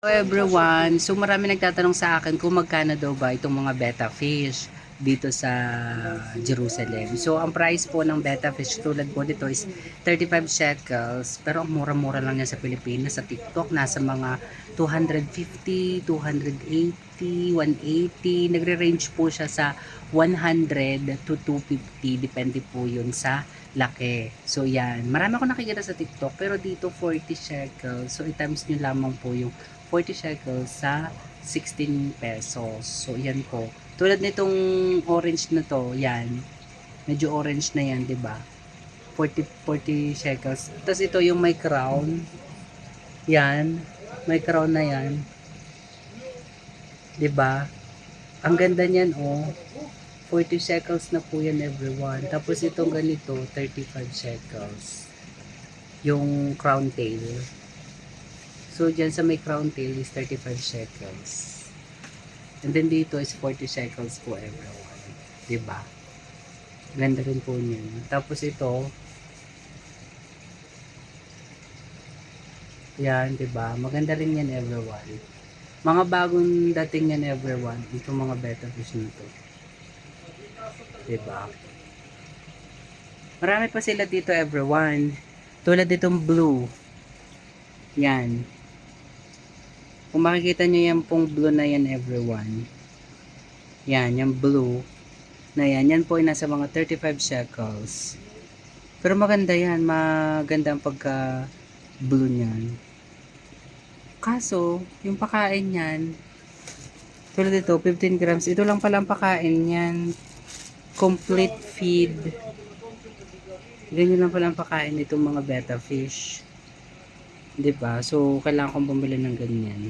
Hello everyone! So marami nagtatanong sa akin kung magkano daw ba itong mga betta fish dito sa Jerusalem. So ang price po ng betta fish tulad po dito is 35 shekels. Pero ang mura-mura lang yan sa Pilipinas. Sa TikTok nasa mga 250, 280, 180. Nagre-range po siya sa 100 to 250. Depende po yun sa laki. So yan. Marami ako nakikita sa TikTok pero dito 40 shekels. So i-times nyo lamang po yung 40 shekels sa 16 pesos. So, yan po. Tulad nitong orange na to, yan. Medyo orange na yan, di ba? 40, 40 shekels. Tapos ito yung may crown. Yan. May crown na yan. Di ba? Ang ganda niyan, oh. 40 shekels na po yan, everyone. Tapos itong ganito, 35 shekels. Yung crown tail. So, dyan sa may crown tail is 35 shekels. And then dito is 40 shekels po everyone. Diba? Ganda rin po niyan. Tapos ito, yan, diba? Maganda rin yan everyone. Mga bagong dating yan everyone. Itong mga betta fish na to. Diba? Marami pa sila dito everyone. Tulad ditong blue. Yan. Kung makikita nyo yan pong blue na yan everyone. Yan, yung blue na yan. Yan po ay nasa mga 35 shekels. Pero maganda yan. Maganda ang pagka blue niyan. Kaso, yung pakain niyan, tulad ito, 15 grams. Ito lang pala ang pakain niyan. Complete feed. Ganyan lang pala ang pakain nitong mga betta fish. 'Di ba? So kailangan kong bumili ng ganyan.